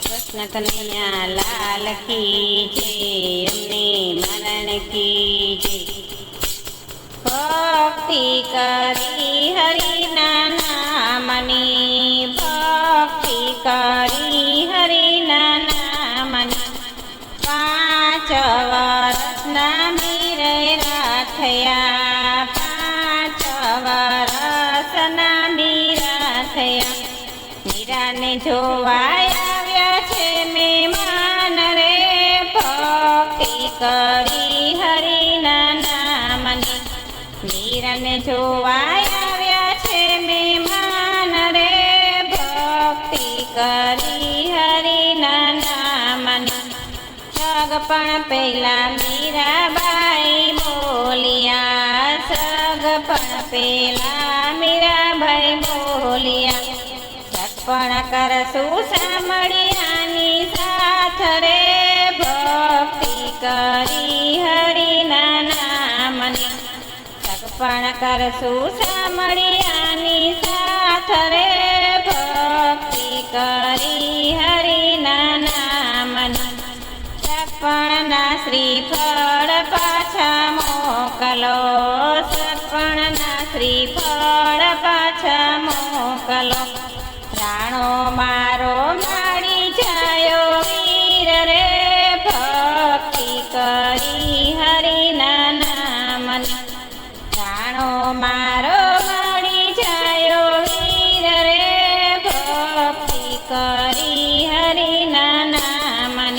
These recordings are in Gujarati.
કૃષ્ણ કનૈયા લાલ કી જય અમને મરણ કી જય ભક્તિ કરી હરિના નામની ભક્તિ કરી હરિના નામની પાંચ વર્ષના મીરે થયા. પાંચ વર્ષના મીરા થયા. મીરાને જોવાય કરી હરિના નામની. મીરાને જોવાય આવ્યા છે મહેમાન રે. ભક્તિ કરી હરિના નામની. જગ પણ પહેલા મીરાબાઈ બોલિયા. સગ પણ પહેલા મીરાભાઈ બોલિયા. સગપણ કરશું સાંભળ્યાની સાથ રે. કરી હરિના નામની સગપણ કરશું સામળિયાની સાથ રે ભક્તિ કરી હરિના નામની શ્રી શ્રીફળ પાછા મોકલો સપણના શ્રીફળ નામની જાણો મારો મળી જાયો વીર રે ભક્તિ કરી હરિના નામન.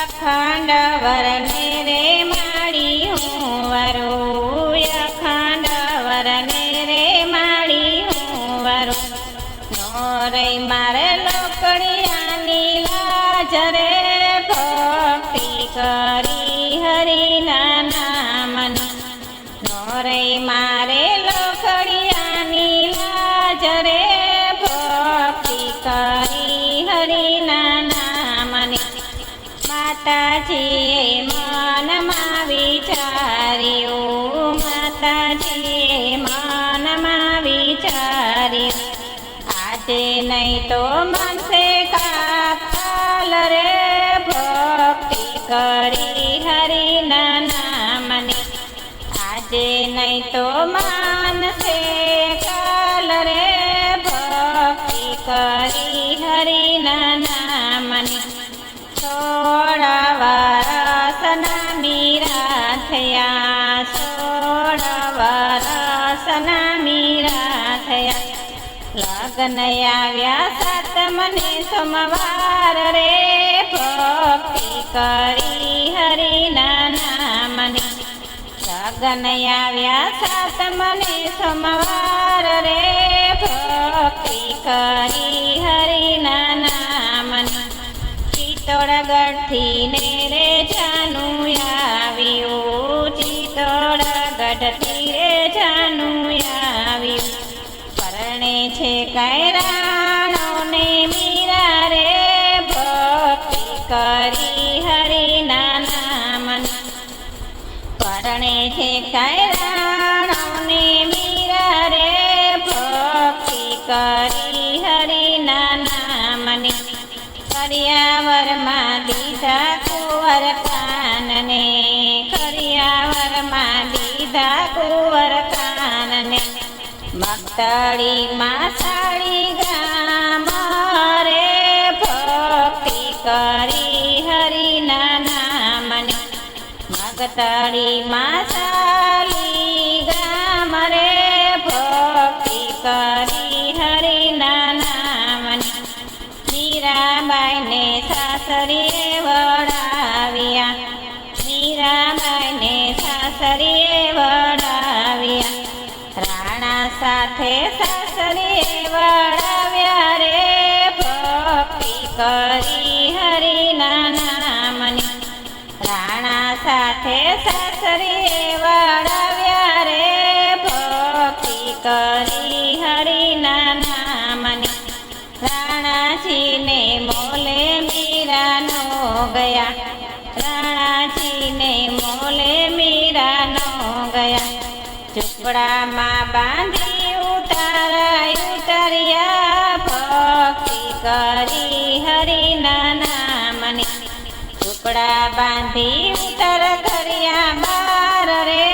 અખંડ વરને રે માળી હું વરું. અખંડ વરને રે માળી હું વરું. નોરે મારે લોકડિયાની લાજ રે ભક્તિ કરી હરિના મારે લોકડિયાની લાજ ભક્તિ કરી હરિના નામની. માતાજીએ મનમાં વિચાર્યું, માતાજીએ મનમાં વિચાર્યું. આજે નહીં તો મનસે કાલ રે ભક્તિ કરી હરિના આજે નહીં તો માનસે કાલ રે ભક્તિ કરી હરિના નામની. સોળ વરસના મીરા થયા સોળ વરસના મીરા થયા. લગ્ન આવ્યા સાત મને સોમવાર રે ભક્તિ કરી હરિના નામની. લગ્ન આવ્યા સાત મને સોમવાર રે, ભક્તિ કરી હરિના નામન. ચિત્તોડગઢથી ને રે જાનું આવ્યું ચિત્તોડગઢથી રે જાનું આવ્યું. પરણે છે કૈરાણો પરણે છે કૈરાણો ને મીરા રે ભક્તિ કરી હરિના નામની. કરિયાવરમાં દીધા કુંવર કાનને. કરિયાવરમાં દીધા કુંવર કાનને. મગતળી સાડી મગતળીમાં માતાલી ગામ રે ભક્તિ કરી હરિના નામની. મીરાબાઈને સાસરીએ વળાવ્યા મીરાબાઈને સાસરીએ વળાવ્યા રાણા સાથે સાસરીએ વળાવ્યા રે, ભક્તિ કરી સાસરીએ રે, ભક્તિ કરી હરિના નામની. રાણાજીને મોલે મીરાનો ગયા. રાણાજીને મોલે મીરાનો ગયા. ઝૂંપડામાં બાંધી ઉતારાય ઉતાર્યા. ભક્તિ કરી હરિના નામની. ઝૂંપડા બાંધી ઉતર કર્યા બાર રે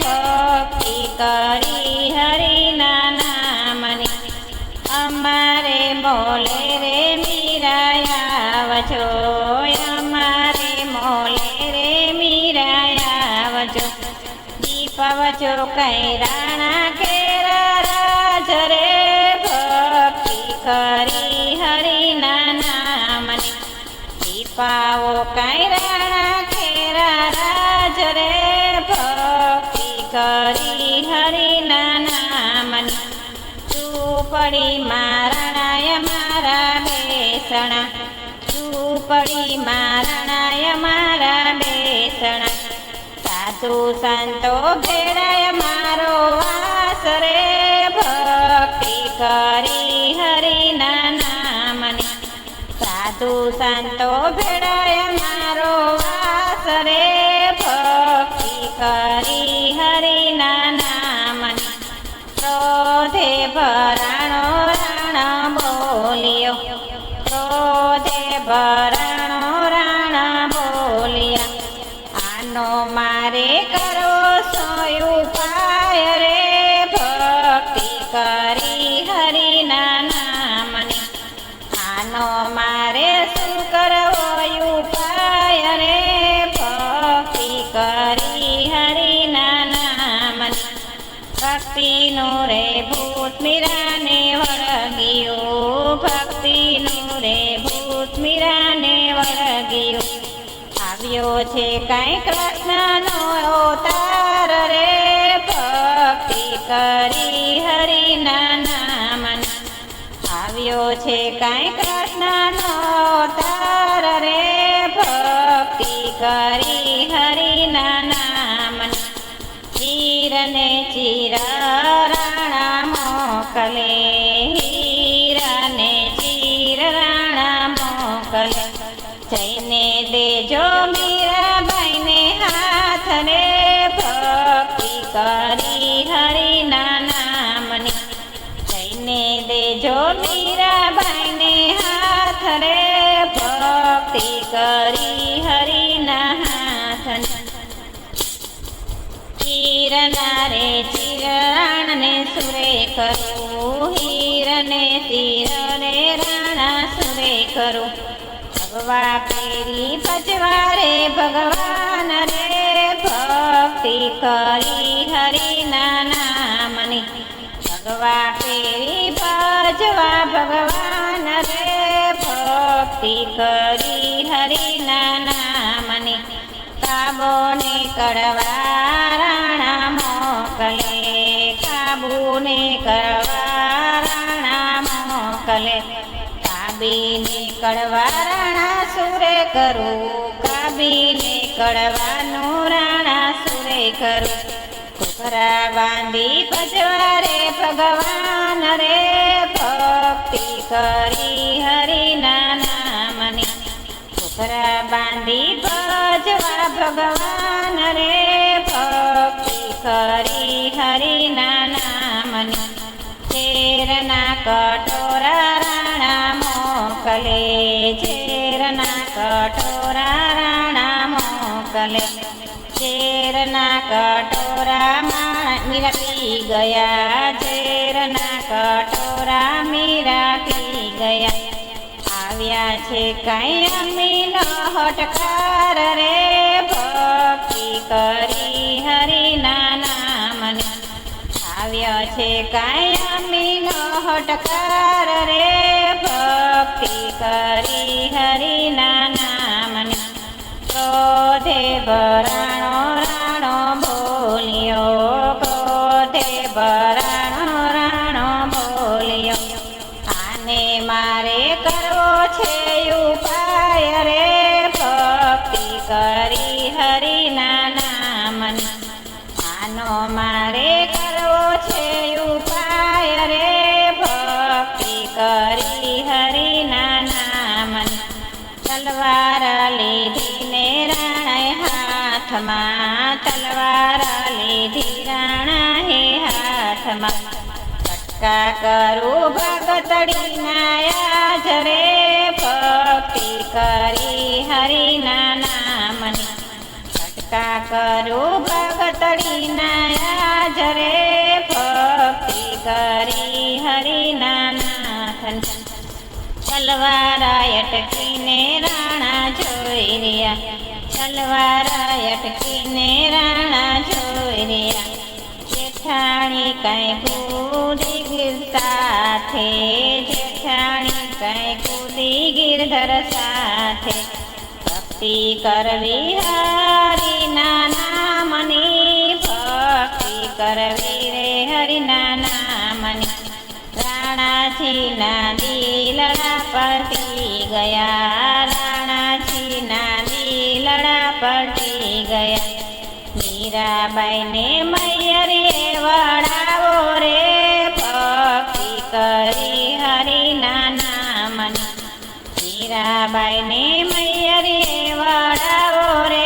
ભક્તિ કરી હરિના નામની. અમારે મોલે રે મીરાયા વજો અમારે મોલે રે મીરાયા વજો દીપવજો કઈ રાણા દીપાઓ કાયરા કેરા રાજ રે, ભક્તિ કરી હરિના નામની ચૂપડી મારણાય મારા બેસણા ચૂપડી મારણાય મારા બેસણા. સાધુ સંતો ભેળાય મારો વાસ રે, ભક્તિ કરી સાધુ સંતો ભેળાય મારો વાસ રે ભક્તિ કરી હરિના નામ ક્રોધે ભરાણો આવ્યો છે કાંઈ કૃષ્ણનો અવતાર રે. ભક્તિ કરી હરિના નામની આવ્યો છે કાંઈ કૃષ્ણનો અવતાર રે. ભક્તિ કરી હરિના નામની હીરને ચીરા રાણા મોકલે. હાથની હીરના રે ચિરાણને સુરે કરું, હીરને રે રાણા સુરે કરું. ભગવા પેરી પચવા રે ભગવાન રે ભક્તિ કરી હરિના નામની. ભગવા પેરી ભજવા ભગવાન રે ભક્તિ કરી હરિના નામની કાબોને કડવા રાણા મોકલે, કાબુને કરવા રાણા મોકલે. કાબીને કડવા રાણા સુરે કરું, કાબીને કડવાનું રાણા સુરે કરું. બાંધી ભજવા રે ભગવાન રે ભક્તિ કરી બાંધી ભજવા ભગવાન રે, ભક્તિ કરી હરિના નામની. ઝેરના કટોરા રાણા મોકલે ઝેરના કટોરા રાણા મોકલે. ઝેરના કટોરા મીરા પી ગયા ઝેરના કટોરા મીરા પી આવ્યા છે કઈ અમીનો હટકાર રે, ભક્તિ કરી હરિના નામની. આવ્યા છે કાંઈ અમીનો હટકાર રે, ભક્તિ કરી હરિના નામની. ક્રોધે ભરાણો આનો મારે કરવો છે ઉપાય રે કરી હરિના નામની. તલવાર લીધી ને રાણાએ હાથમાં, તલવાર લીધી રાણા હે હાથમાં. ભટકા કરું ભગતડી નાયા જરે ભક્તિ કરી હરિના નામની. ભટકા કરું ભગતડી નાયા જરે ભક્તિ કરી હરિના નાથની તલવારા અટકીને રાણા જોઈ રહ્યા. તલવારા અટકીને રાણા જોઈ રહ્યા. જેઠાણી કઈ કૂદી ગીર સાથે, જેઠાણી કઈ કૂદી ગીરધર સાથે. ભક્તિ કરવી હરી ભક્તિ કરવી રે હરિના નામની રાણાજીના દિલડા પટી ગયા. રાણાજીના દિલડા પટી ગયા. મીરાબાઈને મૈયરે વડાવો રે. ભક્તિ કરી હરિના નામની મીરાબાઈને મૈયરે વડાવો રે.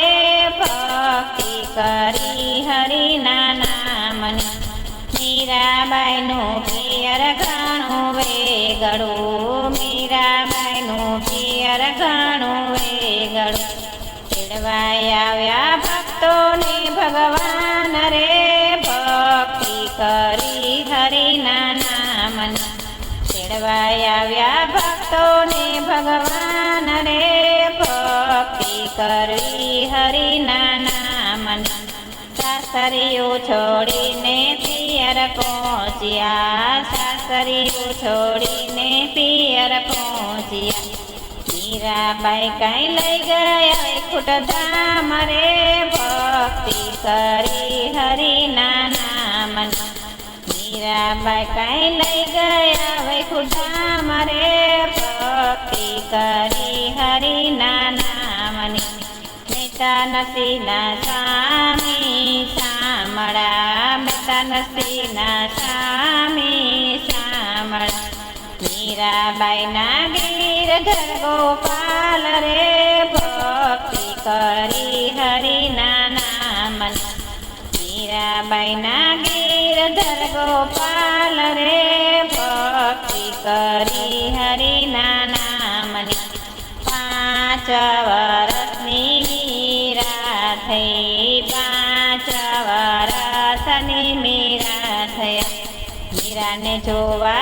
મીરાબાઈનું પિયર ઘણું વેગળું, મીરાબાઈનું પિયર ઘણું વેગળું. ચડવાઈ આવ્યા ભક્તોને ભગવાન રે, ભક્તિ કરી હરિના નામની. ચડવાઈ આવ્યા ભક્તોને ભગવાન રે, ભક્તિ કરવી હરિના નામની. સાસરીયું છોડીને પિયર પહોંચ્યા. સાસરીયું છોડીને પિયર પહોંચ્યા. મીરાબાઈ કઈ લઈ ગયા ખુટ ધામ રે ભક્તિ કરી હરિના નામની. મીરાબાઈ કઈ લઈ ગયા વૈકુંઠ ધામ રે ભક્તિ કરી હરિના નામની. મેતા નસીના સ્વામી શામળા મેતા નસીના શામળ શામળા મીરાબાઈના ગીરધર ગોપાલ રે ભક્તિ કરી હરિના નામન મીરાબાઈના ગીરધર ગોપાલ રે ભક્તિ કરી હરિના નામની પાંચ Silva.